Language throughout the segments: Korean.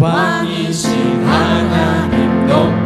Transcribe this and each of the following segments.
왕이신 하나님 높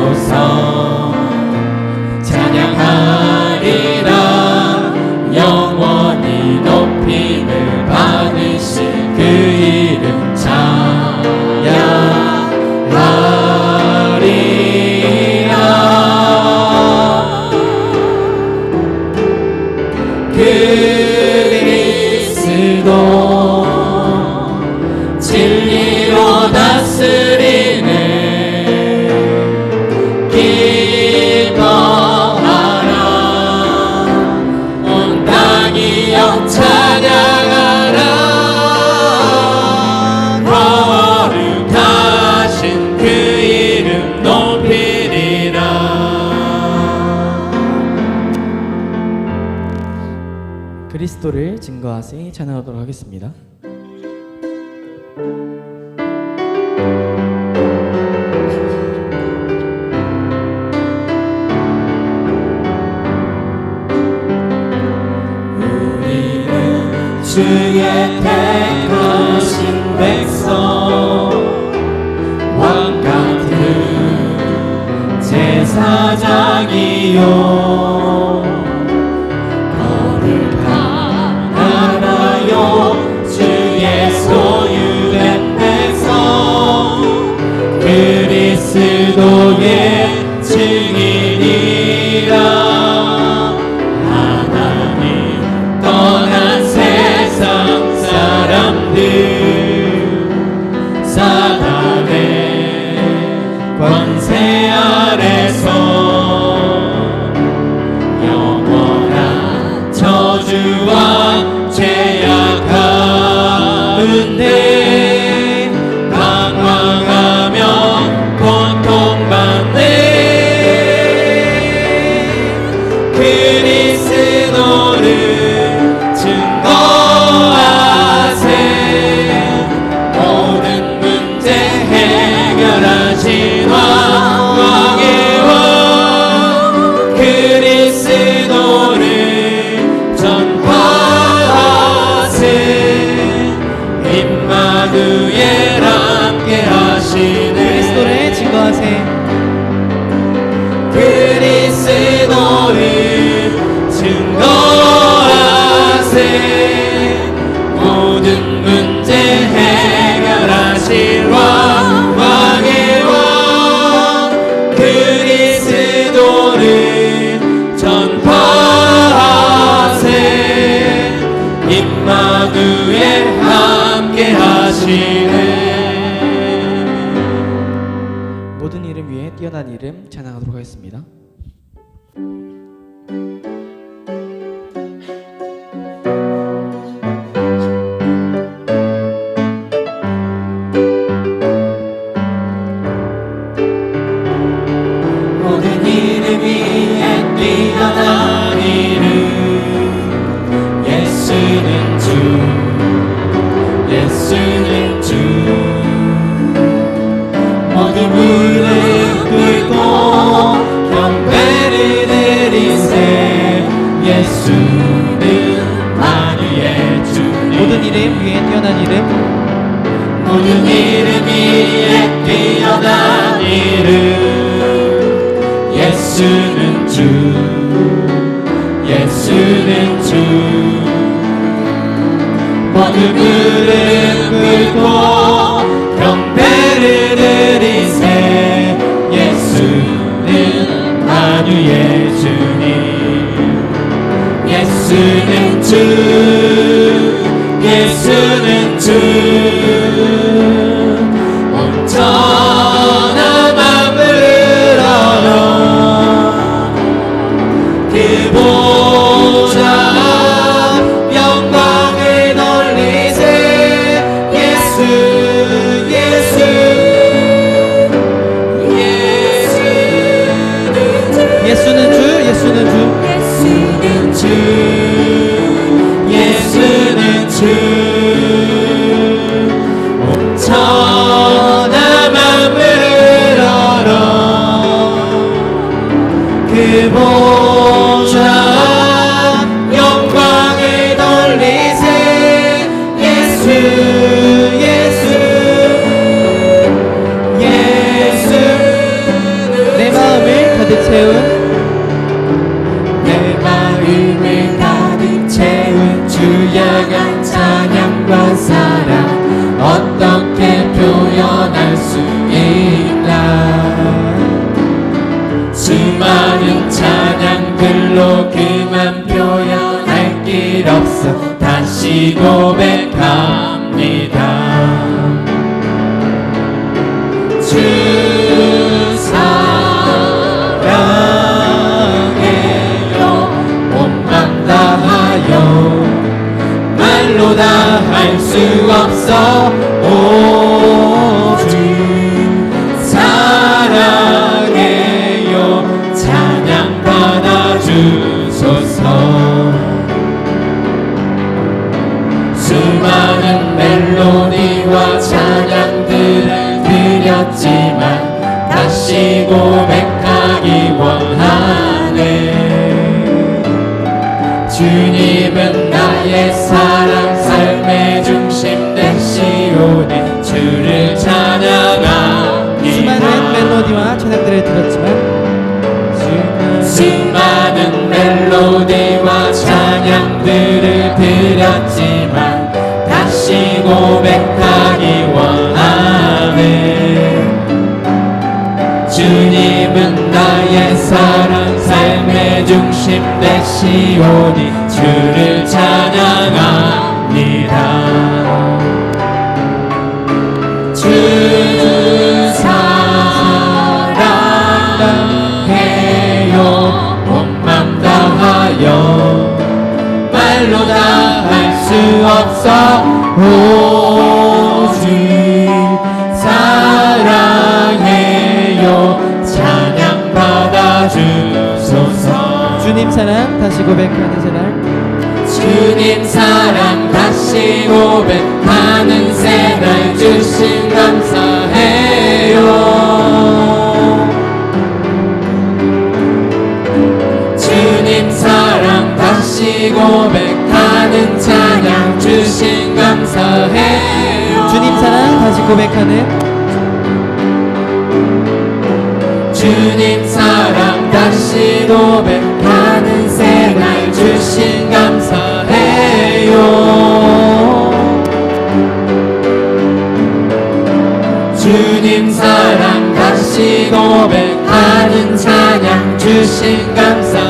주옵소서. 찬양하리라. 영원히 높임을 받으신 그 이름 찬양하리라. 그리스도 진리로 다스 그리스도를 증거하세 찬양하도록 하겠습니다. 주의 택하신 백성 왕 같은 제사장이요 찬양하도록 하겠습니다. 모든 이름이 뛰어나 모든 이름 위에 뛰어난 이름 예수는 주 예수는 주 모든 무릎 꿇고 경배를 드리세 예수는 만유의 주님 예수는 주. 주야간 찬양과 사랑 어떻게 표현할 수 있나? 수많은 찬양들로 그만 표현할 길 없어. 다시 고백하 수 없어. 오직 사랑해요. 찬양 받아주소서. 수많은 멜로디와 찬양들을 드렸지만 다시 고백하기 원하네. 주님은 나의 사랑 오니 주를 찬양합니다 수많은 멜로디와 찬양들을 들었지만 수많은 멜로디와 찬양들을 드렸지만 다시 고백하기 원하네. 주님은 나의 사랑 삶의 중심 되시오니 주를 찬양합니다 주 사랑해요. 찬양 받아주소서. 주님 사랑 다시 고백하는 새날 주님 사랑 다시 고백하는 새날 주신 감사해요. 주님 사랑 다시 고백하는 찬 고백하는 주님 사랑 다시 고백하는 새날 주신 감사해요. 주님 사랑 다시 고백하는 찬양 주신 감사